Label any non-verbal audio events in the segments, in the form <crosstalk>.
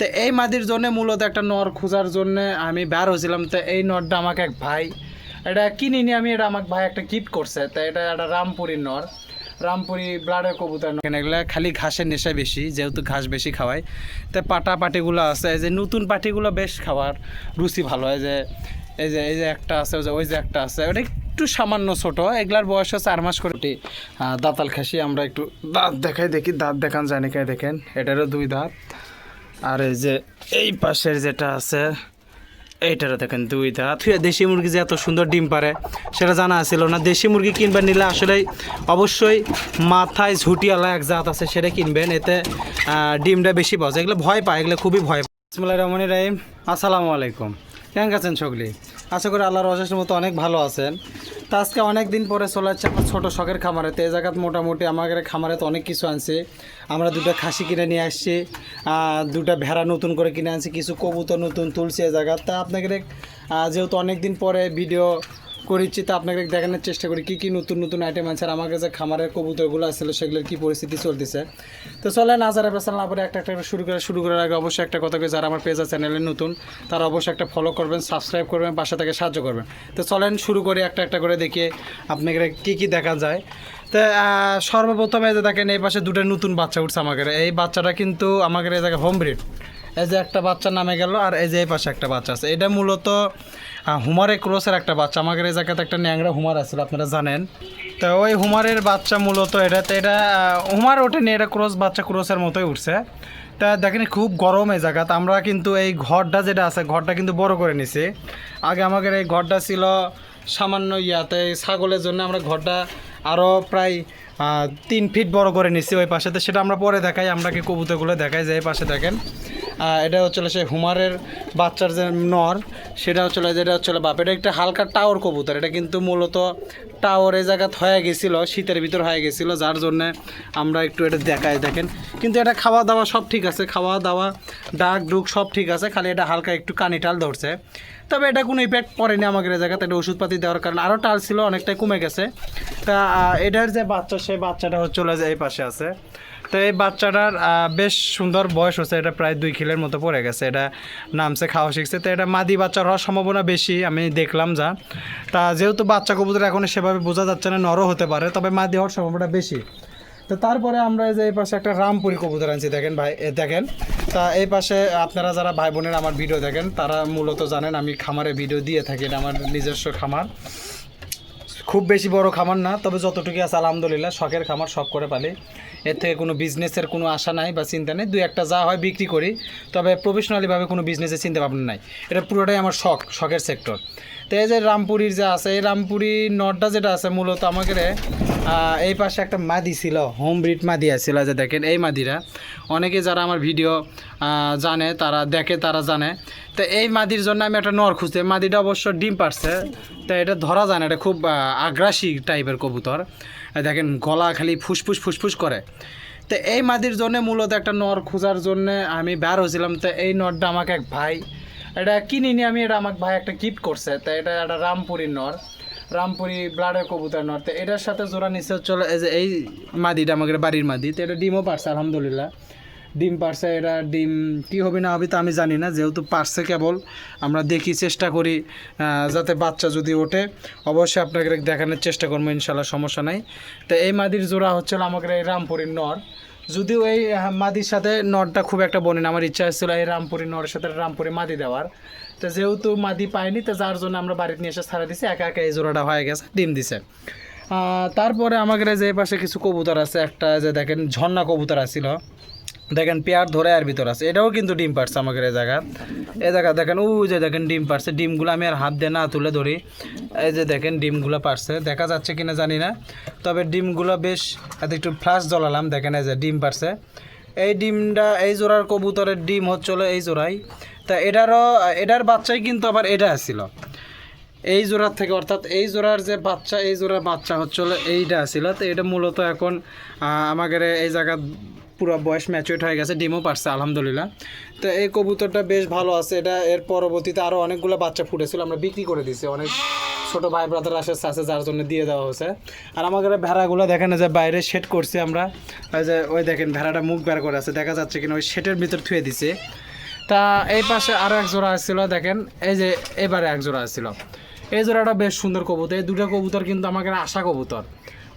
তো এই মাদির জন্য মূলত একটা নর খোঁজার জন্য আমি বের হয়েছিলাম। তো এই নরটা আমাকে এক ভাই, এটা কিনিনি আমি এটা আমাকে ভাই একটা গিফট করছে। তো এটা একটা রামপুরীর নর, রামপুরি ব্লাডের কবুতর। এগুলা খালি ঘাসের নেশা বেশি, যেহেতু ঘাস বেশি খাওয়ায়। তো পাটা পাটিগুলো আছে, এই যে নতুন পাটিগুলো বেশ খাওয়ার রুচি ভালো। হয় যে, এই যে এই যে একটা আছে, ওই যে ওই যে একটা আছে। ওটা একটু সামান্য ছোট, এগুলার বয়স চার মাস করে। দাঁতাল খাসি, আমরা একটু দাঁত দেখাই দেখি, দাঁত দেখান নাকি দেখেন, এটারও দুই দাঁত। আর এই যে এই পাশের যেটা আছে, এইটারও দেখেন দুই দাঁত। দেশি মুরগি যে এত সুন্দর ডিম পারে, সেটা জানা ছিল না। দেশি মুরগি কিনবেন নিলে আসলে অবশ্যই মাথায় ঝুটিওয়ালা এক জাত আছে, সেটা কিনবেন। এতে ডিমটা বেশি পাওয়া যায় এগুলো ভয় পায়, এগুলো খুবই ভয় পায়। বিসমুল্লাহ রহমান রাহিম। আসসালামু আলাইকুম। কেমন আছেন সকলে আশা করি আল্লাহর অশেষের মতো অনেক ভালো আছেন। তো আজকে অনেক দিন পরে চলে যাচ্ছে আমার ছোটো শখের খামারে। তো এ জায়গাত মোটামুটি আমাদের খামারে তো অনেক কিছু আনছে। আমরা দুটা খাসি কিনে নিয়ে আসছি দুটা ভেড়া নতুন করে কিনে আনছি, কিছু কবুতর নতুন তুলছে এ জায়গা তা আপনাদের যেহেতু অনেক দিন পরে ভিডিও করেছি তা আপনাকে দেখানোর চেষ্টা করি, কী কী নতুন নতুন আইটেম আছে আর আমার কাছে খামারের কবুতরগুলো আসছিল সেগুলোর কী পরিস্থিতি চলতেছে। তো চলে না যারা পেছাল না পরে একটা একটা শুরু করে শুরু করার আগে অবশ্যই একটা কথা যারা আমার পেজা চ্যানেলে নতুন, তারা অবশ্যই একটা ফলো করবেন সাবস্ক্রাইব করবেন, পাশে থেকে সাহায্য করবেন। তো চলেন, শুরু করে একটা একটা করে দেখিয়ে আপনাকে কী কী দেখা যায়। তো সর্বপ্রথমে যে দেখেন, এই পাশে দুটো নতুন বাচ্চা উঠছে আমাদের এই বাচ্চাটা কিন্তু আমাদের এই জায়গায় হোম ব্রিড এই যে একটা বাচ্চা নামে গেল আর এই যে এই পাশে একটা বাচ্চা আছে। এটা মূলত হুমারে ক্রোসের একটা বাচ্চা। আমাদের এই জায়গাতে একটা ন্যাংরা হুমার আছিল আপনারা জানেন। তো ওই হুমারের বাচ্চা মূলত এটা তো এটা হুমার ওঠেনি, এটা ক্রোস, বাচ্চা ক্রোসের মতোই উঠছে। তা দেখেন, খুব গরম এই জায়গাতে আমরা কিন্তু এই ঘরটা যেটা আছে, ঘরটা কিন্তু বড় করে নিছি। আগে আমাদের এই ঘরটা ছিল সামান্য ইয়াতে ছাগলের জন্য আমরা ঘরটা আরও প্রায় তিন ফিট বড় করে নিচ্ছি ওই পাশেতে। সেটা আমরা পরে দেখাই, আমরা কি কবুতরগুলো দেখাই যে এই পাশে দেখেন। এটা হচ্ছিল সে হুমারের বাচ্চার যে নর, সেটা হচ্ছিল যেটা হচ্ছিল বাপ। এটা একটা হালকা টাওয়ার কবুতর, এটা কিন্তু মূলত টাওয়ার এই জায়গাত হয়ে গেছিল, শীতের ভিতর হয়ে গেছিল, যার জন্যে আমরা একটু এটা দেখাই, দেখেন। কিন্তু এটা খাওয়া দাওয়া সব ঠিক আছে খাওয়া দাওয়া ডাক ডুক সব ঠিক আছে, খালি এটা হালকা একটু কানিটাল ধরছে। তবে এটা কোনো ইফেক্ট পড়েনি আমাদের জায়গাতে, এটা ওষুধপাতি দেওয়ার কারণে। আরও টাল ছিল, অনেকটাই কমে গেছে। তা এটার যে বাচ্চা, সেই বাচ্চাটা হচ্ছে চলে যায় এই পাশে আছে। তো এই বাচ্চাটার বেশ সুন্দর বয়স হচ্ছে এটা প্রায় দুই কিলের মতো পড়ে গেছে। এটা নামছে, খাওয়া শিখছে। তো এটা মাদি বাচ্চার হওয়ার সম্ভাবনা বেশি, আমি দেখলাম যা। তা, যেহেতু বাচ্চা কবুতর এখন সেভাবে বোঝা যাচ্ছে না, নরও হতে পারে, তবে মাদি হওয়ার সম্ভাবনা বেশি। তো তারপরে আমরা এই যে এই পাশে একটা রামপুরি কবুতর আনছি, দেখেন ভাই দেখেন। তা এই পাশে আপনারা যারা ভাই বোনের আমার ভিডিও দেখেন, তারা মূলত জানেন আমি খামারে ভিডিও দিয়ে থাকি, এটা আমার নিজস্ব খামার। খুব বেশি বড় খামার না, তবে যতটুকু আছে আলহামদুলিল্লাহ, শখের খামার, শখ করে পালি। এর থেকে কোনো বিজনেসের কোনো আশা নাই বা চিন্তা নেই, দুই একটা যা হয় বিক্রি করি। তবে প্রফেশনালিভাবে কোনো বিজনেসের চিন্তা ভাবনা নাই। এটা পুরোটাই আমার শখ, শখের সেক্টর তো এই যে রামপুরির যে আছে এই রামপুরি নটটা যেটা আছে মূলত আমাকে আহ, এই পাশে একটা মাদি ছিল হোম ব্রিড মাদি আছিল যে দেখেন এই মাদিরা। অনেকে যারা আমার ভিডিও জানে তারা দেখে তারা জানে। তো এই মাদির জন্য আমি একটা নর খুঁজতে মাদিটা অবশ্য ডিম পারছে তো এটা ধরা যায় না এটা খুব আগ্রাসী টাইপের কবুতর। দেখেন গলা খালি ফুসফুস ফুসফুস করে। তো এই মাদির জন্য মূলত একটা নর খোঁজার জন্য আমি বের হয়েছিলাম। তো এই নরটা আমাকে এক ভাই এটা কিনিনি আমি এটা আমার ভাই একটা গিফট করছে। তো এটা একটা রামপুরীর নর। রামপুরি ব্লাডের কবুতর নর। তো এটার সাথে জোড়া নিচে চলে এই যে এই মাদিটা আমাদের বাড়ির মাদি। তো এটা ডিমও পারছে, আলহামদুলিল্লাহ। ডিম পারছে, এটা ডিম কি হবে না হবে তা আমি জানি না, যেহেতু পারছে কেবল। আমরা দেখি, চেষ্টা করি যাতে বাচ্চা যদি ওঠে। অবশ্যই আপনাকে দেখানোর চেষ্টা করব, ইনশাল্লাহ সমস্যা নাই। তো এই মাদির জোড়া হচ্ছিল আমাদের এই রামপুরীর নর। যদিও এই মাদির সাথে নটটা খুব একটা বনে না। আমার ইচ্ছা ছিল এই রামপুরি নটের সাথে রামপুরি মাদি দেওয়ার। তো যেহেতু মাদি পাইনি তো যার জন্য আমরা বাড়িতে নিয়ে এসে ছাড়া দিছি, একা একা এই জোড়াটা হয়ে গেছে, ডিম দিছে। তারপরে আমাদের যে পাশে কিছু কবুতর আছে, একটা যে দেখেন ঝর্ণা কবুতর আছিল। দেখেন পেয়ার ধরে আর ভিতর আছে। এটাও কিন্তু ডিম পারছে আমাদের এই জায়গা। এই জায়গা দেখেন, ও যে দেখেন ডিম পারছে ডিমগুলো আমি আর হাত দিয়ে না তুলে ধরি। এই যে দেখেন ডিমগুলো পারছে দেখা যাচ্ছে কিনা জানি না। তবে ডিমগুলো বেশ, এত একটু ফ্লাশ জ্বলালাম। দেখেন এই যে ডিম পারছে এই ডিমটা, এই জোড়ার কবুতরের ডিম হচ্ছিল এই জোড়াই। তা এটারও, এটার বাচ্চাই কিন্তু আবার এটা আসছিল এই জোড়ার থেকে, অর্থাৎ এই জোড়ার যে বাচ্চা, এই জোড়ার বাচ্চা হচ্ছিল এইটা ছিল তো এটা মূলত এখন আমাদের এই জায়গা পুরো বয়স ম্যাচুরেট হয়ে গেছে, ডিমও পারছে, আলহামদুলিল্লাহ। তো এই কবুতরটা বেশ ভালো আছে, এটা এর পরবর্তীতে আরও অনেকগুলো বাচ্চা ফুটেছিল, আমরা বিক্রি করে দিছি অনেক ছোট ভাই ব্রাদার আসে আছে যার জন্য দিয়ে দেওয়া হয়েছে। আর আমাদের ভেড়াগুলো দেখেন যে বাইরে শেড করছি আমরা ওই যে, ওই দেখেন ভেড়াটা মুখ বের করে আছে, দেখা যাচ্ছে কিনা, ওই শেটের ভিতর থুয়ে দিছে। তা এই পাশে আরও এক জোড়া আসছিল দেখেন, এই যে এবারে এক জোড়া আসছিল এই জোড়াটা বেশ সুন্দর কবুতর, এই দুটো কবুতর কিন্তু আমাকে আশা কবুতর।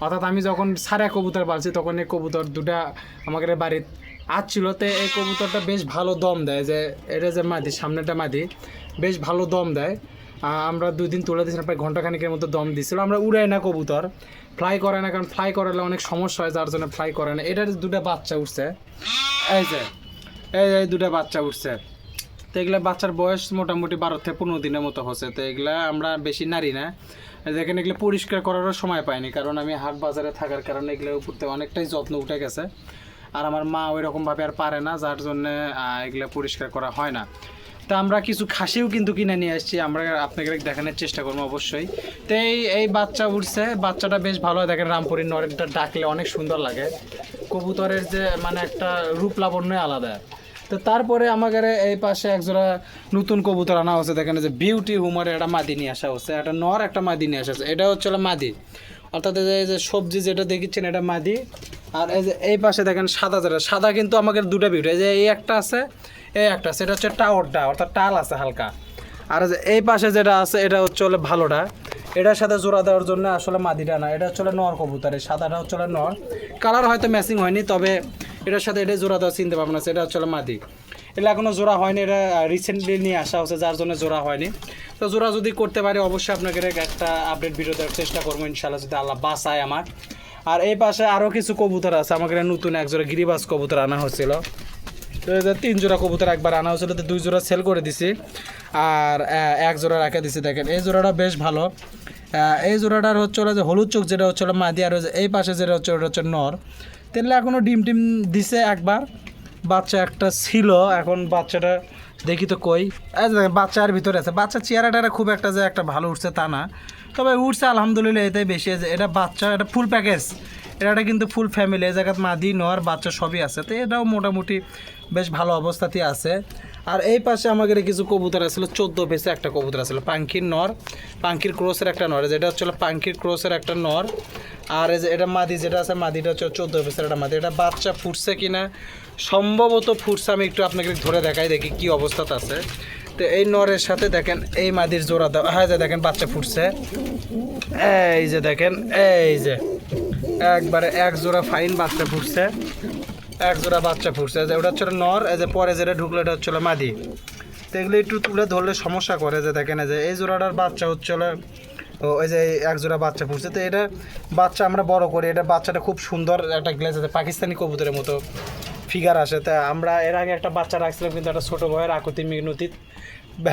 অর্থাৎ আমি যখন সারা কবুতর পালছি, তখন এই কবুতর দুটা আমাদের বাড়ির আসছিল তো এই কবুতরটা বেশ ভালো দম দেয় যে, এটা যে মাদি সামনেটা মাদি বেশ ভালো দম দেয়। আমরা দুই দিন তুলে দিয়েছিলাম, প্রায় ঘন্টাখানিকের মতো দম দিছিল। আমরা উড়াই না কবুতর ফ্লাই করে না, কারণ ফ্লাই করালে অনেক সমস্যা হয়, যার জন্য ফ্লাই করে না। এটার দুটো বাচ্চা উঠছে এই যে এই যে এই দুটো বাচ্চা উঠছে তো এগুলা বাচ্চার বয়স মোটামুটি বারো থেকে পনেরো দিনের মতো হচ্ছে। তো এগুলা আমরা বেশি নারী না। দেখেন এগুলো পরিষ্কার করারও সময় পাইনি, কারণ আমি হাট বাজারে থাকার কারণে এগুলোর উপর থেকে অনেকটাই যত্ন উঠে গেছে। আর আমার মা ওই রকমভাবে আর পারে না, যার জন্য এগুলো পরিষ্কার করা হয় না। তা আমরা কিছু খাসিও কিন্তু কিনে নিয়ে আসছি, আমরা আপনাকে দেখানোর চেষ্টা করব অবশ্যই। তো এই এই বাচ্চা উঠছে, বাচ্চাটা বেশ ভালো হয়। দেখেন রামপুরীর নরেনটা ডাকলে অনেক সুন্দর লাগে। কবুতরের যে মানে একটা রূপ লাবণ্যই আলাদা। তো তারপরে আমাদের এই পাশে একজোড়া নতুন কবুতর আনা হচ্ছে দেখেন যে বিউটি হুমারে একটা মাদি নিয়ে আসা হচ্ছে একটা নর একটা মাদি নিয়ে আসা হচ্ছে এটা হচ্ছে মাদি। অর্থাৎ এই যে- সবজি যেটা দেখিচ্ছেন, এটা মাদি। আর এই যে, এই পাশে দেখেন সাদা যেটা। সাদা কিন্তু আমাদের দুটো বিউটি এই যে, এই একটা আছে, এই একটা আছে। এটা হচ্ছে টাওয়ারটা অর্থাৎ টাল আছে হালকা। আর এই পাশে যেটা আছে, এটা হচ্ছে হলে ভালোটা। এটার সাথে জোড়া দেওয়ার জন্য আসলে মাদিটা না। এটা হচ্ছে নর কবুতর। এই সাদাটা হচ্ছে নর। কালার হয়তো ম্যাচিং হয়নি, তবে এটার সাথে এটা জোড়া দেওয়া চিনতে পারব না এটা হচ্ছে মাদি। এটা এখনও জোড়া হয়নি, এটা রিসেন্টলি নিয়ে আসা হচ্ছে যার জন্য জোড়া হয়নি। তো জোড়া যদি করতে পারি, অবশ্যই আপনাকে একটা আপডেট ভিডিও দেওয়ার চেষ্টা করব ইনশাল্লাহ যদি আল্লাহ বাসায় আমার। আর এই পাশে আরও কিছু কবুতর আছে, আমাকে নতুন এক জোড়া গিরিবাস কবুতর আনা হচ্ছিল তো তিন জোড়া কবুতর একবার আনা হয়েছিল, তো দুই জোড়া সেল করে দিছি। আর এক জোড়া রেখে দিছি, দেখেন, এই জোড়াটা বেশ ভালো। এই জোড়াটার হচ্ছে যে হলুদ চোখ, যেটা হচ্ছে মাদি, আর এই পাশে যেটা হচ্ছে, ওটা হচ্ছে নর। তাহলে এখনও ডিম টিম দিছে একবার। বাচ্চা একটা ছিল, এখন বাচ্চাটা দেখি তো কই। বাচ্চার ভিতরে আছে। বাচ্চা চেহারাটা খুব একটা যে একটা ভালো উঠছে তা না। তবে উঠছে আলহামদুলিল্লাহ, এটাই বেশি। আছে এটা বাচ্চা, এটা ফুল প্যাকেজ এটা কিন্তু ফুল ফ্যামিলি এই জায়গাত মাদি, নর, বাচ্চা সবই আছে। তো এটাও মোটামুটি বেশ ভালো অবস্থাতেই আছে। আর এই পাশে আমাদের কিছু কবুতর আসলে চোদ্দ পেসে একটা কবুতর আসলে পাঙ্কির নর। পাঙ্কির ক্রোসের একটা নর যেটা হচ্ছে পাঙ্কির ক্রোসের একটা নর। আর এই যে এটা মাদি, যেটা আছে মাদিটা হচ্ছে চোদ্দ পেসের একটা মাদি। এটা বাচ্চা ফুটছে কিনা? সম্ভবত ফুটছে, আমি একটু আপনাকে ধরে দেখাই, দেখি কি অবস্থাতে আছে। তো এই নরের সাথে দেখেন, এই মাদির জোড়া দেওয়া হ্যাঁ যে দেখেন বাচ্চা ফুটছে। এই যে দেখেন, এই যে, একবারে এক জোড়া ফাইন বাচ্চা ফুটছে। এক জোড়া বাচ্চা ফুটছে। যে ওটা হচ্ছে নর যে পরে যেটা ঢুকলো এটা হচ্ছে মাদি। তো এগুলো একটু তুলে ধরলে সমস্যা করে, যে দেখেন যে, এই জোড়াটার বাচ্চা হচ্ছে হলো, ও ওই যে এক জোড়া বাচ্চা ফুটছে। তো এটা বাচ্চা আমরা বড় করি, এটা বাচ্চাটা খুব সুন্দর একটা গ্লেজ আছে, পাকিস্তানি কবুতরের মতো ফিগার আসে। তা আমরা এর আগে একটা বাচ্চা রাখছিলাম, কিন্তু একটা ছোটো ভয়ের আকুতি মিনতি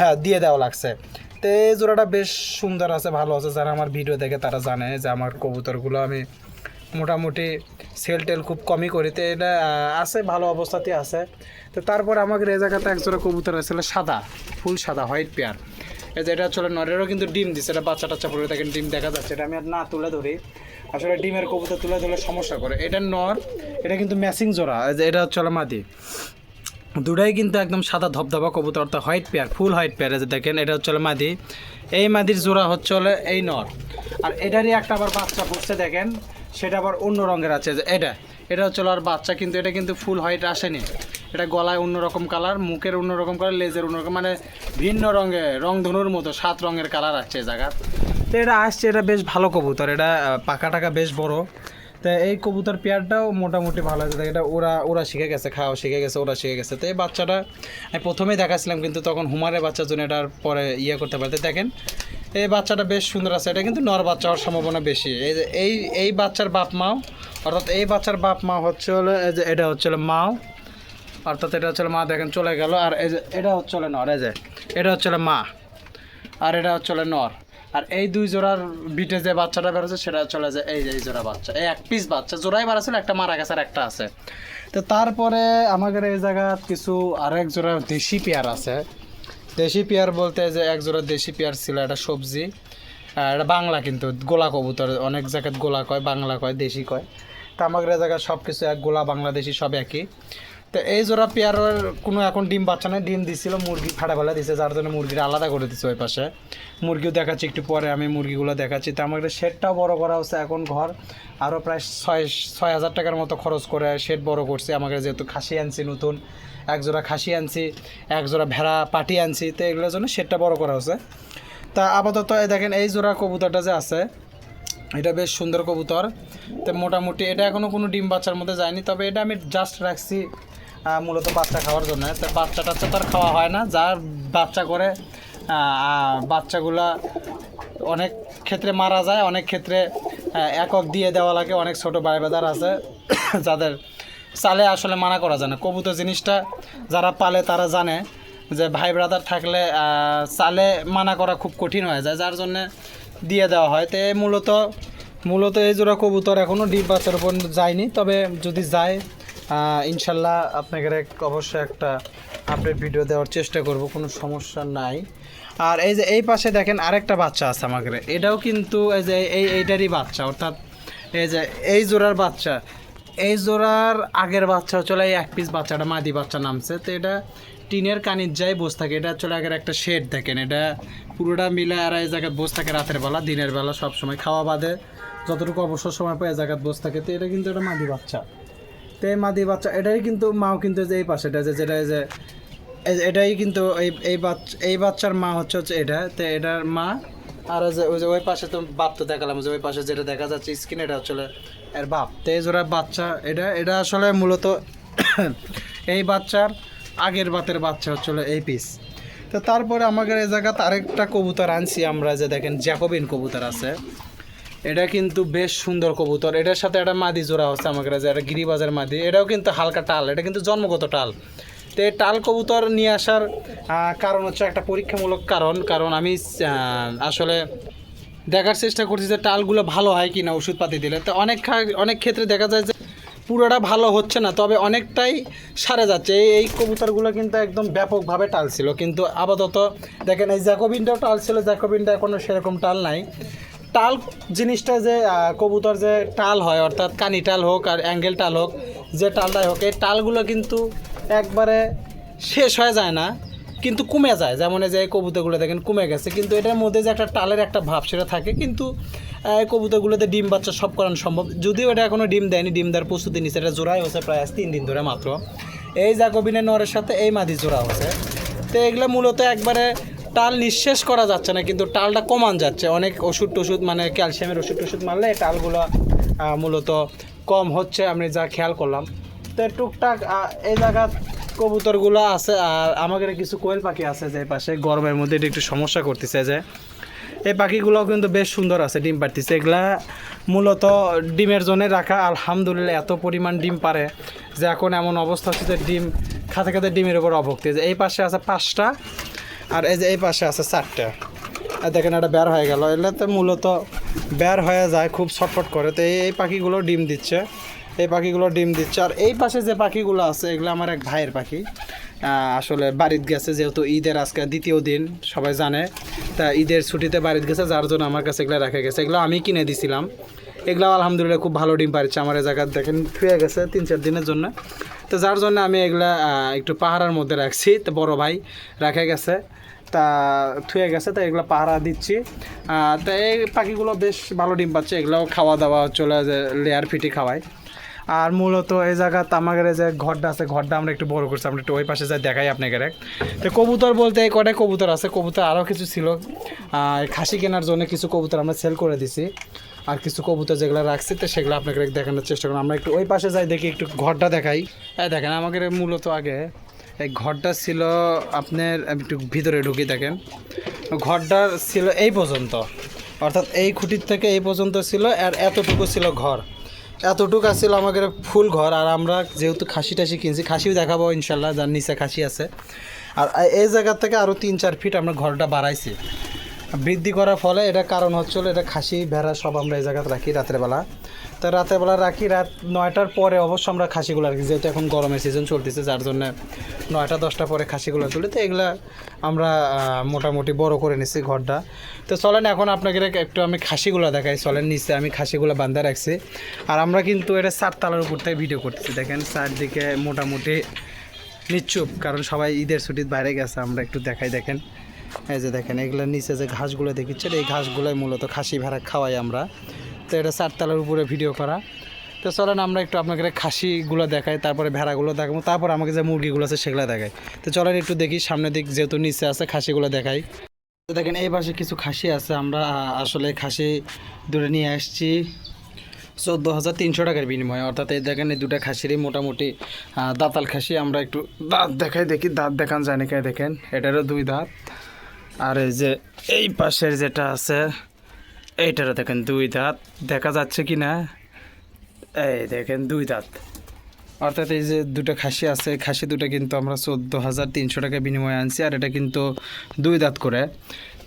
হ্যাঁ দিয়ে দেওয়া লাগছে। তো এই জোড়াটা বেশ সুন্দর আছে, ভালো আছে, যারা আমার ভিডিও দেখে তারা জানে যে আমার কবুতরগুলো আমি মোটামুটি সেল টেল খুব কমই করি। তো এটা আছে, ভালো অবস্থাতে আছে। তো তারপর আমাদের এই জায়গাতে একজোড়া কবুতর আছে সাদা, ফুল সাদা হোয়াইট পেয়ার এই যে এটা চলে নরেরও কিন্তু ডিম দিচ্ছে এটা বাচ্চা টাচ্চা পড়ে দেখেন ডিম দেখা যাচ্ছে, এটা আমি না তুলে ধরি। আসলে ডিমের কবুতর তুলে ধরলে সমস্যা করে। এটা নর, এটা কিন্তু ম্যাচিং জোড়া এটা হচ্ছে মাদি। দুটাই কিন্তু একদম সাদা ধবধবা কবুতর, অর্থাৎ হোয়াইট পেয়ার ফুল হোয়াইট পেয়ার যে দেখেন, এটা হচ্ছে মাদি। এই মাদির জোড়া হচ্ছে এই নর। আর এটারই একটা আবার বাচ্চা পড়ছে, দেখেন। সেটা আবার অন্য রঙের আছে। এটা এটা হচ্ছে আর বাচ্চা, কিন্তু এটা কিন্তু ফুল হোয়াইট আসেনি। এটা গলায় অন্যরকম কালার মুখের অন্যরকম কালার লেজের অন্যরকম মানে ভিন্ন রঙে রংধনুর মতো, সাত রঙের কালার আসছে জায়গার। তো এটা আসছে, এটা বেশ ভালো কবুতর, এটা পাকা টাকা বেশ বড়। তা এই কবুতর পেয়ারটাও মোটামুটি ভালো আছে। এটা ওরা ওরা শিখে গেছে, খাওয়া শিখে গেছে, ওরা শিখে গেছে। তো এই বাচ্চাটা, আমি প্রথমেই দেখাছিলাম কিন্তু তখন হুমারের বাচ্চার জন্য এটার পরে ইয়ে করতে পারতে দেখেন এই বাচ্চাটা বেশ সুন্দর আছে। এটা কিন্তু নর বাচ্চা হওয়ার সম্ভাবনা বেশি। এই যে, এই এই বাচ্চার বাপ মাও, অর্থাৎ এই বাচ্চার বাপ মা হচ্ছে হলো যে এটা হচ্ছে হলো মাও, অর্থাৎ এটা হচ্ছে মা, দেখেন চলে গেল। আর এই যে, এটা হচ্ছে হলো নর, এই যে, এটা হচ্ছে হলো মা, আর এটা হচ্ছে হলো নর। আর এই দুই জোড়ার বিটে যে বাচ্চাটা বেরোচ্ছে, সেটা চলে যায় এই যে, এই জোড়া বাচ্চা। এই এক পিস বাচ্চা, জোড়াই বাড়াছিল একটা মারা গেছে আর একটা আছে। তো তারপরে আমাদের এই জায়গা কিছু আরেক জোড়া দেশি পেয়ার আছে। দেশি পেয়ার বলতে যে এক জোড়া দেশি পেয়ার ছিল, এটা সবজি। এটা বাংলা কিন্তু, গোলা কবুতর, অনেক জায়গায় গোলা কয়, বাংলা কয়, দেশি কয়। তো এই জায়গায় সব কিছু এক, গোলা, বাংলাদেশি, সব একই। তো এই জোড়া পেয়ারের কোনো এখন ডিম বাচ্চা নেই, ডিম দিছিল, মুরগি ফাটা ফেলা দিছে, যার জন্য মুরগিটা আলাদা করে দিচ্ছে ওই পাশে। মুরগিও দেখাচ্ছি একটু পরে, আমি মুরগিগুলো দেখাচ্ছি। তো আমাদের শেডটাও বড় করা হচ্ছে এখন ঘর। আরও প্রায় ছয় ছয় হাজার টাকার মতো খরচ করে শেড বড় করছে। আমাকে যেহেতু খাসি আনছি নতুন এক জোড়া খাসি আনছি এক জোড়া ভেড়া পাটি আনছি, তো এগুলোর জন্য সেটটা বড় করা হচ্ছে তা আপাতত দেখেন, এই জোড়া কবুতরটা যে আছে, এটা বেশ সুন্দর কবুতর। তো মোটামুটি এটা এখনও কোনো ডিম বাচ্চার মধ্যে যায়নি, তবে এটা আমি জাস্ট রাখছি মূলত বাচ্চা খাওয়ার জন্য। তো বাচ্চা টাচ্চা তো আর খাওয়া হয় না, যার বাচ্চা করে বাচ্চাগুলা অনেক ক্ষেত্রে মারা যায়, অনেক ক্ষেত্রে একক দিয়ে দেওয়া লাগে, অনেক ছোট ভাই আছে, যাদের চালে আসলে মানা করা যায় না। কবুতর জিনিসটা যারা পালে তারা জানে যে ভাই ব্রাদার থাকলে চালে মানা করা খুব কঠিন হয়ে যায়, যার জন্যে দিয়ে দেওয়া হয়। তো মূলত মূলত এই জোড়া কবুতর এখনও ডিপ বাচ্চার উপর যায়নি, তবে যদি যায় ইনশাল্লাহ আপনাকে অবশ্যই একটা আপডেট ভিডিও দেওয়ার চেষ্টা করব, কোনো সমস্যা নাই। আর এই যে এই পাশে দেখেন আরেকটা বাচ্চা আছে আমাদের এটাও কিন্তু এই যে এই, এইটারই বাচ্চা, অর্থাৎ এই যে এই জোড়ার বাচ্চা। এই জোড়ার আগের বাচ্চা চলে এক পিস বাচ্চাটা, মাদি বাচ্চা নামছে। তো এটা টিনের কানির যাই বসে থাকে, এটা চলে আগের একটা শেড দেখেন, এটা পুরোটা মিলে আর এই জায়গায় বসে থাকে রাতের বেলা, দিনের বেলা সব সময় খাওয়া বাদে, যতটুকু অবসর সময় পায় এই জায়গায় বসে থাকে। তো এটা কিন্তু একটা মাদি বাচ্চা। তো এই মাদি বাচ্চা, এটাই কিন্তু মাও কিন্তু যে এই পাশেটা যে যেটা যে এটাই কিন্তু এই এই বাচ্চা, এই বাচ্চার মা হচ্ছে হচ্ছে এটা। তো এটার মা, আর ওই যে ওই যে ওই পাশে তো বাপ তো দেখালাম, যে ওই পাশে যেটা দেখা যাচ্ছে স্কিন এটা আসলে এর বাপ। তো এই জোড়া বাচ্চা, এটা এটা আসলে মূলত <coughs> এই বাচ্চার আগের বাতের বাচ্চা হচ্ছিল এই পিস তো তারপরে আমাদের এই জায়গাতে আরেকটা কবুতর আনছি আমরা, যে দেখেন জ্যাকোবিন কবুতর আছে। এটা কিন্তু বেশ সুন্দর কবুতর। এটার সাথে একটা মাদি জোড়া হচ্ছে আমাকে যে একটা গিরিবাজার মাদি। এটাও কিন্তু হালকা টাল, এটা কিন্তু জন্মগত টাল। তো এই টাল কবুতর নিয়ে আসার কারণ হচ্ছে একটা পরীক্ষামূলক কারণ। কারণ আমি আসলে দেখার চেষ্টা করছি যে টালগুলো ভালো হয় কি না ওষুধপাতি দিলে। তো অনেক অনেক ক্ষেত্রে দেখা যায় যে পুরোটা ভালো হচ্ছে না, তবে অনেকটাই সারে যাচ্ছে। এই এই কবুতরগুলো কিন্তু একদম ব্যাপকভাবে টাল ছিল কিন্তু আপাতত দেখেন, এই জ্যাকোবিনটাও টাল ছিল জ্যাকোবিনটা এখনও সেরকম টাল নাই। টাল জিনিসটা যে কবুতর যে টাল হয়, অর্থাৎ কানি টাল হোক আর অ্যাঙ্গেল টাল হোক, যে টালটাই হোক, এই টালগুলো কিন্তু একবারে শেষ হয়ে যায় না। কিন্তু কমে যায়। যেমন যে এই কবুতরগুলো দেখেন কমে গেছে, কিন্তু এটার মধ্যে যে একটা টালের একটা ভাব সেটা থাকে। কিন্তু এই কবুতরগুলোতে ডিম বাচ্চা সব করানো সম্ভব। যদিও এটা এখনও ডিম দেয়নি, ডিম দেওয়ার প্রস্তুতি নিচ্ছে এটা জোড়াই হচ্ছে প্রায় তিন দিন ধরে মাত্র। এই জাকবিনের নরের সাথে এই মাদি জোড়া হচ্ছে তো এগুলো মূলত একবারে টাল নিঃশেষ করা যাচ্ছে না, কিন্তু টালটা কমান যাচ্ছে। অনেক ওষুধ টষুধ মানে ক্যালসিয়ামের ওষুধ টষুধ মারলে টালগুলো মূলত কম হচ্ছে। আমি যা খেয়াল করলাম। তো টুকটাক এই জায়গা কবুতরগুলো আছে আর আমাদের কিছু কোয়েল পাখি আছে যে পাশে গরমের মধ্যে এটা একটু সমস্যা করতেছে যে। এই পাখিগুলোও কিন্তু বেশ সুন্দর আছে, ডিম পাড়তেছে। এগুলা মূলত ডিমের জন্য রাখা। আলহামদুলিল্লাহ এত পরিমাণ ডিম পারে যে এখন এমন অবস্থা হচ্ছে যে ডিম খাতে খাতে ডিমের উপর অভক্তি যে এই পাশে আছে পাঁচটা আর এই যে এই পাশে আছে চারটা। আর দেখেন এটা বের হয়ে গেল। এগুলো তো মূলত বের হয়ে যায়, খুব ছটফট করে। তো এই পাখিগুলো ডিম দিচ্ছে। এই পাখিগুলো ডিম দিচ্ছে। আর এই পাশে যে পাখিগুলো আছে, এগুলো আমার এক ভাইয়ের পাখি। আসলে বাড়িতে গেছে, যেহেতু ঈদের আজকে দ্বিতীয় দিন, সবাই জানে। তা ঈদের ছুটিতে বাড়িতে গেছে, যার জন্য আমার কাছে এগুলো রেখে গেছে। এগুলো আমি কিনে দিছিলাম। এগুলো আলহামদুলিল্লাহ খুব ভালো ডিম পাচ্ছে আমার এই জায়গায় দেখেন থুয়ে গেছে তিন চার দিনের জন্য। তো যার জন্য আমি এগুলা একটু পাহারার মধ্যে রাখছি। তো বড় ভাই রেখে গেছে, তা থুয়ে গেছে, তো এগুলো পাহারা দিচ্ছি। তা এই পাখিগুলো বেশ ভালো ডিম পাচ্ছে, এগুলোও খাওয়া দাওয়া চলে লেয়ার ফিটি খাওয়ায়। আর মূলত এই জায়গাতে আমাদের যে ঘরটা আছে, ঘরটা আমরা একটু বড় করছি, আমরা একটু ওই পাশে যাই, দেখাই আপনাকে। এক তো কবুতর বলতে এই কটাই কবুতর আছে? কবুতর আরও কিছু ছিল। খাসি কেনার জন্য কিছু কবুতর আমরা সেল করে দিছি। আর কিছু কবুতর যেগুলো রাখছি, তো সেগুলো আপনাকে দেখানোর চেষ্টা করুন আমরা একটু ওই পাশে যাই, দেখি একটু ঘরটা দেখাই। হ্যাঁ দেখেন, আমাদের মূলত আগে এই ঘরটা ছিল আপনার একটু ভিতরে ঢুকি দেখেন। ঘরটা ছিল এই পর্যন্ত। অর্থাৎ এই খুঁটির থেকে এই পর্যন্ত ছিল, আর এতটুকু ছিল ঘর। এতটুকু আসছিল আমাদের ফুল ঘর, আর আমরা যেহেতু খাসি টাসি কিনছি, খাসিও দেখাবো ইনশাল্লাহ, যার নিচে খাসি আছে। আর এই জায়গার থেকে আরও তিন চার ফিট আমরা ঘরটা বাড়াইছি। বৃদ্ধি করার ফলে এটা কারণ হচ্ছিল, এটা খাসি, ভেড়া সব আমরা এই জায়গাতে রাখি রাতের বেলা তো রাতের বেলা রাখি, রাত নয়টার পরে অবশ্য আমরা খাসিগুলো রাখি, যেহেতু এখন গরমের সিজন চলতেছে, যার জন্য নয়টা, দশটা পরে খাসিগুলো তুলি। তো এগুলা আমরা মোটামুটি বড় করে নিছি ঘরটা। তো চলেন, এখন আপনাকে একটু আমি খাসিগুলো দেখাই। চলেন, নিচে আমি খাসিগুলো বান্ধা রাখছি। আর আমরা কিন্তু এটা চারতলার উপর থেকে ভিডিও করতেছি। দেখেন, চারদিকে মোটামুটি নিশ্চুপ কারণ সবাই ঈদের ছুটির বাইরে গেছে, আমরা একটু দেখাই, দেখেন। এই যে দেখেন এগুলোর নিচে যে ঘাসগুলো দেখিচ্ছেন, এই ঘাসগুলোই মূলত খাসি ভেড়া খাওয়াই আমরা। তো এটা চারতলার উপরে ভিডিও করা। তো চলেন আমরা একটু আপনাকে খাসিগুলো দেখাই, তারপরে ভেড়াগুলো দেখাবো, তারপর আমাকে যে মুরগিগুলো আছে সেগুলো দেখাই। তো চলেন একটু দেখি সামনের দিক যেহেতু নিচে আছে, খাসিগুলো দেখাই। তো দেখেন, এই পাশে কিছু খাসি আছে, আমরা আসলে খাসি দূরে নিয়ে আসছি। চোদ্দ হাজার তিনশো টাকার বিনিময়ে, অর্থাৎ এই দেখেন, এই দুটা খাসিরই মোটামুটি দাঁতাল খাসি। আমরা একটু দাঁত দেখাই, দেখি দাঁত দেখান নাকি, দেখেন, এটারও দুই দাঁত। আর এই যে, এই পাশের যেটা আছে এইটারও দেখেন দুই দাঁত। দেখা যাচ্ছে কি না এই দেখেন দুই দাঁত। অর্থাৎ এই যে দুটো খাসি আছে খাসি দুটো কিন্তু আমরা চোদ্দ হাজার তিনশো টাকা বিনিময়ে আনছি, আর এটা কিন্তু দুই দাঁত করে।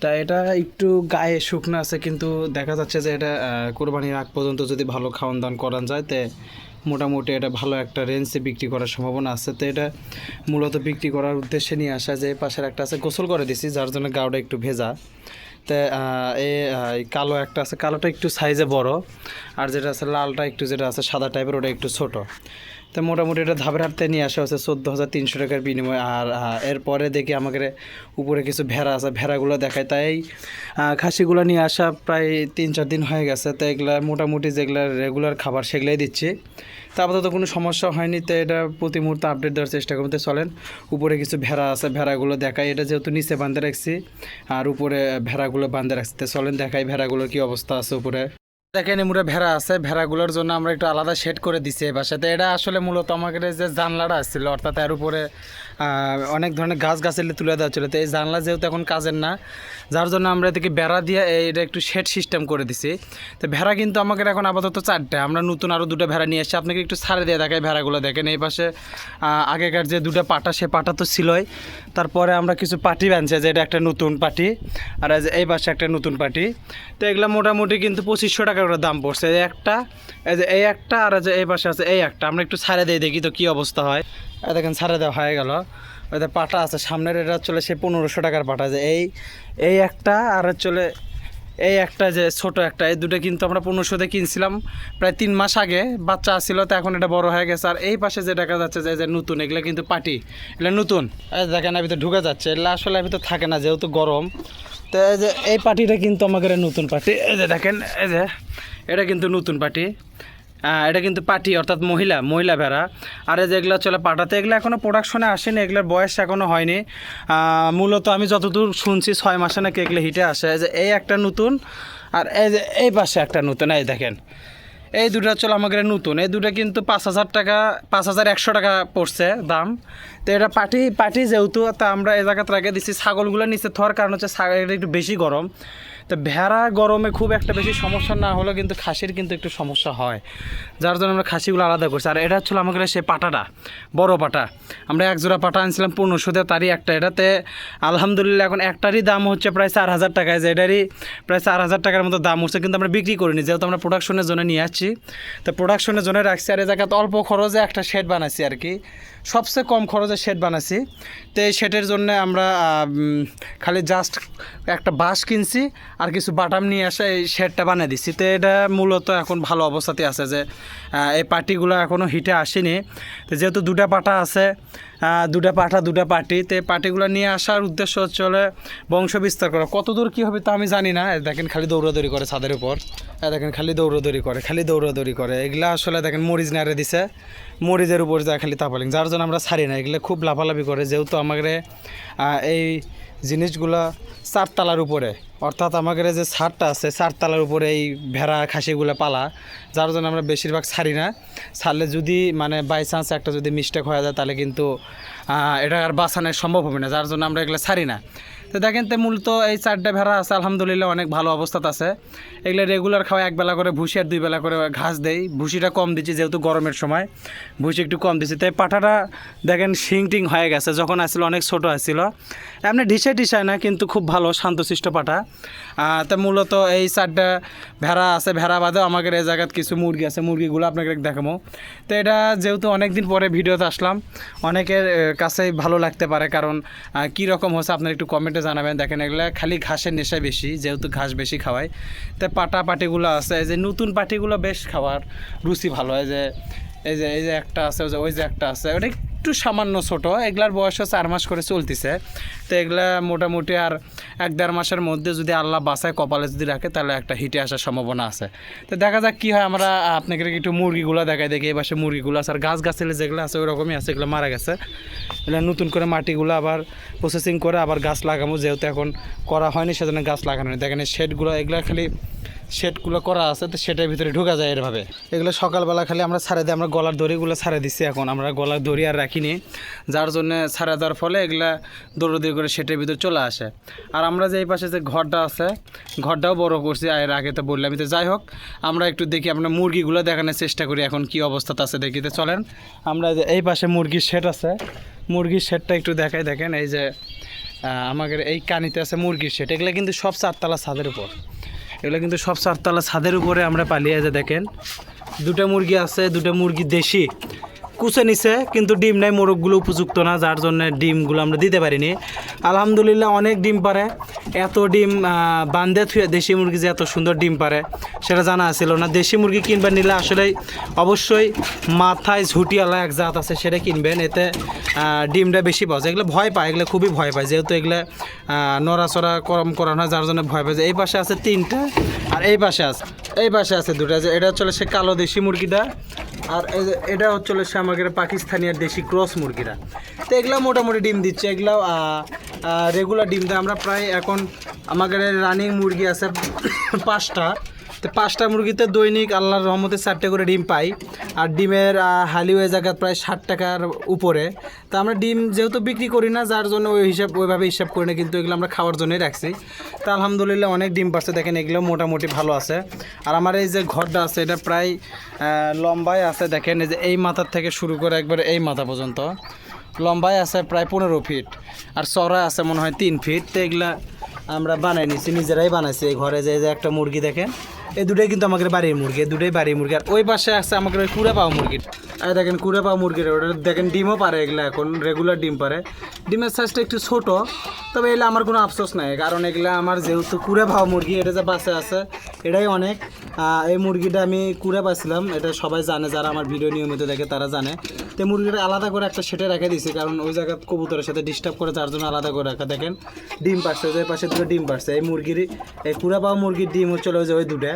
তা এটা একটু গায়ে শুকনো আছে, কিন্তু দেখা যাচ্ছে যে এটা কোরবানির আগ পর্যন্ত যদি ভালো খাওয়ান দাওয়ান করান যায়, তে মোটামুটি এটা ভালো একটা রেঞ্জে বিক্রি করার সম্ভাবনা আছে। তো এটা মূলত বিক্রি করার উদ্দেশ্যে নিয়ে আসা যে পাশের একটা আছে, গোসল করে দিছি, যার জন্য গাওটা একটু ভেজা। এই কালো একটা আছে। কালোটা একটু সাইজে বড়। আর যেটা আছে, লালটা একটু যেটা আছে, সাদা টাইপের ওটা একটু ছোট। তো মোটামুটি এটা ধাপের হাতে নিয়ে আসা হচ্ছে চোদ্দ হাজার তিনশো টাকার বিনিময়। আর এরপরে দেখি আমাকে উপরে কিছু ভেড়া আছে, ভেড়াগুলো দেখায়। তাই খাসিগুলো নিয়ে আসা প্রায় তিন চার দিন হয়ে গেছে। তো এগুলা মোটামুটি যেগুলা রেগুলার খাবার সেগুলাই দিচ্ছি। তা আপাতত কোনো সমস্যা হয়নি। তো এটা প্রতি মুহূর্তে আপডেট দেওয়ার চেষ্টা করতে চলেন, উপরে কিছু ভেড়া আছে, ভেড়াগুলো দেখায় এটা যেহেতু নিচে বাঁধে রাখছি, আর উপরে ভেড়াগুলো বাঁধে রাখছি। তো চলেন, দেখাই ভেড়াগুলোর কি অবস্থা আছে উপরে। দেখেন মুড়ে ভেড়া আছে, ভেড়াগুলোর জন্য আমরা একটু আলাদা শেড করে দিছি এই বাসাতে। এটা আসলে মূলত আমাকে যে জানলাটা আসছিল অর্থাৎ এর উপরে অনেক ধরনের গাছ গাছালি তুলে দেওয়া ছিল। তো এই জানলা যেহেতু এখন কাজের না, যার জন্য আমরা এদিকে বেড়া দিয়ে এটা একটু শেড সিস্টেম করে দিছি। তো ভেড়া কিন্তু আমাদের এখন আপাতত চারটে। আমরা নতুন আরও দুটো ভেড়া নিয়ে এসেছি। আপনাকে একটু ছাড়ে দিয়ে দেখাই ভেড়াগুলো দেখেন। এই পাশে আগেকার যে দুটো পাটা, সে পাটা তো ছিলই। তারপরে আমরা কিছু পাটি বানছে যে এটা একটা নতুন পাটি, আর এই পাশে একটা নতুন পাটি। তো এগুলো মোটামুটি কিন্তু পঁচিশশো টাকা করে দাম পড়ছে। এই একটা, এই যে এই একটা, আর যে এই পাশে আছে এই একটা। আমরা একটু ছাড়ে দিয়ে দেখি তো কী অবস্থা হয়। দেখেন, ছাড়ে দেওয়া হয়ে গেল। যে পাটা আছে, সামনের এটা চলে সে পনেরোশো টাকার পাটা যে এই এই একটা আর চলে এই একটা যে ছোট একটা, এই দুটো কিন্তু আমরা পনেরোশোতে কিনছিলাম প্রায় তিন মাস আগে, বাচ্চা আসছিল তো এখন এটা বড় হয়ে গেছে। আর এই পাশে যে দেখা যাচ্ছে যে যে নতুন, এগুলো কিন্তু পাটি, এগুলো নতুন। দেখেন ভিতরে ঢুকে যাচ্ছে, এগুলো আসলে ভিতরে থাকে না যেহেতু গরম। তো এই যে, এই পাটিটা কিন্তু আমাদের নতুন পাটি। এই যে দেখেন, এই যে, এটা কিন্তু নতুন পাটি। এটা কিন্তু পাটি অর্থাৎ মহিলা মহিলা ভেড়া। আর এই যেগুলো চলে পাটাতে এগুলো এখনও প্রোডাকশনে আসেনি, এগুলোর বয়স এখনও হয়নি। মূলত আমি যতদূর শুনছি, ছয় মাসে নাকি এগুলো হিটে আসে। যে এই একটা নতুন, আর এই যে এই পাশে একটা নতুন, এই দেখেন। এই দুটো চলো আমাদের নতুন। এই দুটো কিন্তু পাঁচ হাজার টাকা, পাঁচ হাজার একশো টাকা পড়ছে দাম। তো এটা পাটি পাটি যেহেতু, তা আমরা এ জায়গাতে রেখে দিচ্ছি ছাগলগুলো নিচে থর কারণ হচ্ছে ছাগল একটু বেশি গরম। তো ভেড়া গরমে খুব একটা বেশি সমস্যা না হলেও কিন্তু খাসির কিন্তু একটু সমস্যা হয়। যার জন্য আমরা খাসিগুলো আলাদা করছি। আর এটা হচ্ছিল আমাদের সে পাটাটা, বড় পাটা। আমরা এক জোড়া পাটা আনছিলাম পনেরোশোতে তারই একটা। এটাতে আলহামদুলিল্লাহ এখন একটারই দাম হচ্ছে প্রায় চার হাজার টাকায়, যে এটারই প্রায় চার হাজার টাকার মতো দাম হচ্ছে। কিন্তু আমরা বিক্রি করিনি, যেহেতু আমরা প্রোডাকশনের জন্য নিয়ে আসছি। তো প্রোডাকশনের জন্য রাখছি। আর এ জায়গাতে অল্প খরচে একটা শেড বানাচ্ছি আর কি। সবচেয়ে কম খরচে শেড বানাচ্ছি তো এই শেডের জন্য আমরা খালি জাস্ট একটা বাঁশ কিনছি। আর কিছু বাটাম নিয়ে আসে এই শেডটা বানিয়ে দিচ্ছি তো এটা মূলত এখন ভালো অবস্থাতে আছে যে এই পার্টিগুলো এখনও হিটে আসেনি। তো যেহেতু দুটা পাটা আছে দুটা পাঠা দুটা পার্টি তো এই পার্টিগুলো নিয়ে আসার উদ্দেশ্য হচ্ছে বংশ বিস্তার করা। কত দূর কী হবে তা আমি জানি না। দেখেন খালি দৌড়াদৌড়ি করে ছাদের উপর। দেখেন খালি দৌড়াদৌড়ি করে, খালি দৌড়াদৌড়ি করে। এগুলা আসলে দেখেন মরিচ নাড়ে দিছে। মরিচের উপর যায় খালি তাপালিং। যার জন্য আমরা ছাড়ি না। এগুলো খুব লাফালাফি করে। যেহেতু আমাদের এই জিনিসগুলা চারতলার উপরে। অর্থাৎ আমাদের যে ছাদটা আছে, চারতলার উপরে এই ভেড়া খাসিগুলো পালা, যার জন্য আমরা বেশিরভাগ ছাড়ি না। ছাড়লে যদি মানে বাই চান্স একটা যদি মিস্টেক হয়ে যায়, তাহলে কিন্তু এটা আর বাঁচানো সম্ভব হবে না, যার জন্য আমরা এগুলো ছাড়ি না। তো দেখেন তো মূলত এই চারটে ভেড়া আছে, আলহামদুলিল্লাহ অনেক ভালো অবস্থাতে আছে। এগুলো রেগুলার খাওয়া এক বেলা করে ভুসি আর দুই বেলা করে ঘাস দেই। ভুসিটা কম দিচ্ছি যেহেতু গরমের সময়, ভুসি একটু কম দিচ্ছি। তাই পাঠাটা দেখেন শিং টিং হয়ে গেছে, যখন আসছিল অনেক ছোট আসছিল। এমনি ঢিসে টিসায় না কিন্তু খুব ভালো শান্তশিষ্ট আহ, তা মূলত এই চারটা ভেড়া আছে ভেড়া বাদেও আমাদের এই জায়গায় কিছু মুরগি আছে মুরগিগুলো আপনাকে দেখাবো। তো এটা যেহেতু অনেক দিন পরে ভিডিওতে আসলাম অনেকের কাছেই ভালো লাগতে পারে কারণ কী রকম হচ্ছে আপনারা একটু কমেন্টে জানাবেন। দেখেন এগুলো খালি ঘাসের নেশায় বেশি যেহেতু ঘাস বেশি খাওয়ায়। তো পাটা পাটিগুলো আছে এই যে নতুন পাটিগুলো বেশ খাওয়ার রুচি ভালো হয় যে এই যে এই যে একটা আছে ওই যে- ওই যে একটা আছে ওটা একটু সামান্য ছোট। এগুলার বয়সও চার মাস করে চলতেছে। তো এগুলা মোটামুটি আর এক দেড় মাসের মধ্যে যদি আল্লাহ বাসায় কপালে যদি রাখে, তাহলে একটা হিটে আসার সম্ভাবনা আছে। তো দেখা যাক কী হয়, আমরা আপনাকে একটু মুরগিগুলো দেখাই দেখি। এই পাশে মুরগিগুলো আছে, আর গাছ গাছালি যেগুলো আছে ওই রকমই আছে, এগুলো মারা গেছে। এগুলো নতুন করে মাটিগুলো আবার প্রসেসিং করে আবার গাছ লাগাবো, যেহেতু এখন করা হয়নি, সেজন্য গাছ লাগানো দেখেন শেডগুলো এগুলো খালি শেডগুলো করা আছে, তো সেটার ভিতরে ঢুকা যায় এরভাবে। এগুলো সকালবেলা খালি আমরা ছাড়ে দিই আমরা গলার দড়িগুলো ছাড়ে দিচ্ছি এখন। আমরা গলার দড়ি আর রাখিনি। যার জন্য ছাড়া দেওয়ার ফলে এগুলা দৌড়দৌড়ি করে সেটের ভিতরে চলে আসে। আর আমরা যে এই পাশে যে ঘরটা আছে, ঘরটাও বড় করছি আর আগে তো বললাম তো। যাই হোক, আমরা একটু দেখি আমরা মুরগিগুলো দেখানোর চেষ্টা করি, এখন কি অবস্থাতে আছে দেখি তো। চলেন, আমরা এই পাশে মুরগির শেড আছে, মুরগির শেডটা একটু দেখাই দেখেন। এই যে আমাদের এই কানিতে আছে মুরগির শেড। এগুলো কিন্তু সব চারতলা ছাদের উপর। এগুলো কিন্তু সব চারতলা ছাদের উপরে আমরা পালিয়ে যে দেখেন। দুটো মুরগি আছে, দুটো মুরগি দেশি। কুচে নিছে, কিন্তু ডিম নাই, মোরগগুলো উপযুক্ত না, যার জন্য ডিমগুলো আমরা দিতে পারিনি। আলহামদুলিল্লাহ অনেক ডিম পারে। এত ডিম বান্ধে থুয়ে দেশি মুরগি যে এত সুন্দর ডিম পারে, সেটা জানা ছিল না। দেশি মুরগি কিনবেন নিলে আসলে অবশ্যই মাথায় ঝুটিওয়ালা এক জাত আছে, সেটা কিনবেন। এতে ডিমটা বেশি পাওয়া যায় এগুলো ভয় পায়, এগুলো খুবই ভয় পায়, যেহেতু এগুলো নড়াচড়া কম করানো হয়, যার জন্য ভয় পায় এই পাশে আছে তিনটা আর এই পাশে আছে এই পাশে আছে দুটো। যে এটা হচ্ছে সে কালো দেশি মুরগিটা আর এটা হচ্ছে সে আমাদের পাকিস্তানি আর দেশি ক্রস মুরগিরা তো এগুলো মোটামুটি ডিম দিচ্ছে এগুলো রেগুলার ডিম দেয়। আমরা প্রায় এখন আমাদের রানিং মুরগি আছে পাঁচটা। তো পাঁচটা মুরগিতে দৈনিক আল্লাহর রহমতে চারটে করে ডিম পাই। আর ডিমের হালি ওই জায়গা প্রায় ষাট টাকার উপরে। তা আমরা ডিম যেহেতু বিক্রি করি না, যার জন্য ওই হিসাব, ওইভাবে হিসাব করি না, কিন্তু এগুলো আমরা খাওয়ার জন্যই রাখছি। তা আলহামদুলিল্লাহ অনেক ডিম পাচ্ছে দেখেন এগুলো মোটামুটি ভালো আছে। আর আমার এই যে ঘরটা আছে, এটা প্রায় লম্বায় আছে, দেখেন এই যে এই মাথার থেকে শুরু করে একবার এই মাথা পর্যন্ত। লম্বায় আছে প্রায় পনেরো ফিট, আর চড়া আছে মনে হয় তিন ফিট। তো এগুলা আমরা বানাই নিছি, নিজেরাই বানাইছি এই ঘরে যে একটা মুরগি দেখেন। এই দুটোই কিন্তু আমাদের বাড়ির মুরগি, এই দুটোই বাড়ির মুরগি। আর ওই পাশে আছে আমাদের ওই কুড়ে পাওয়া মুরগি আর দেখেন কুড়ে পাওয়া মুরগির, ওটা দেখেন ডিমও পারে এগুলো এখন রেগুলার ডিম পারে। ডিমের সাইজটা একটু ছোট, তবে এগুলো আমার কোনো আফসোস নাই, কারণ এগুলো আমার যেহেতু কুড়ে পাওয়া মুরগি, এটা যে বাসে আছে, এটাই অনেক। এই মুরগিটা আমি কুড়ে পাইছিলাম, এটা সবাই জানে, যারা আমার ভিডিও নিয়মিত দেখে তারা জানে। তো মুরগিটা আলাদা করে একটা সেটে রেখে দিয়েছি, কারণ ওই জায়গা কবুতরের সাথে ডিস্টার্ব করে, যার জন্য আলাদা করে রাখা। দেখেন, ডিম পারছে ওই পাশে দুটো ডিম পারছে এই মুরগির, এই কুড়া পাওয়া মুরগির ডিম হচ্ছে ওই যে ওই দুটো।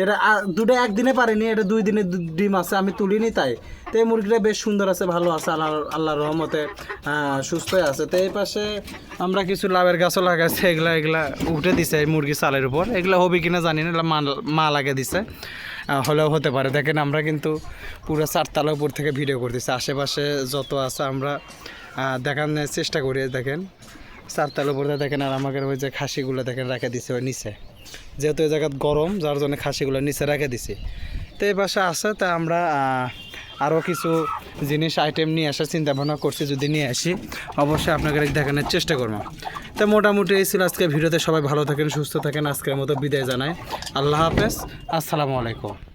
এটা দুটো একদিনে পারিনি, এটা দুই দিনে ডিম আছে, আমি তুলিনি তাই। তো এই মুরগিটা বেশ সুন্দর আছে, ভালো আছে, আল্লাহ আল্লাহর রহমতে সুস্থই আছে। তো এই পাশে আমরা কিছু লাভের গাছও লাগাইছি, এগুলা এগুলা উঠে দিছে এই মুরগি চালের উপর। এগুলা হবে কিনা জানি না মা লাগিয়ে দিছে হলেও হতে পারে। দেখেন, আমরা কিন্তু পুরো চারতলা উপর থেকে ভিডিও করতেছি। আশেপাশে যত আছে আমরা দেখানোর চেষ্টা করি, দেখেন। চারতলা উপর দেখেন, আর আমাদের ওই যে খাসিগুলো দেখেন, রেখে দিছে ওই নিচে। যেহেতু এই জায়গাত গরম, যার জন্য খাসিগুলো নিচে রেখে দিছি। তো এই পাশে আছে, তা আমরা আরও কিছু জিনিস আইটেম নিয়ে আসার চিন্তা ভাবনা করছি, যদি নিয়ে আসি, অবশ্যই আপনাকে দেখানোর চেষ্টা করব। তো মোটামুটি এই ছিল আজকে ভিডিওতে, সবাই ভালো থাকেন, সুস্থ থাকেন, আজকের মতো বিদায় জানাই। আল্লাহ হাফেজ, আসসালামু আলাইকুম।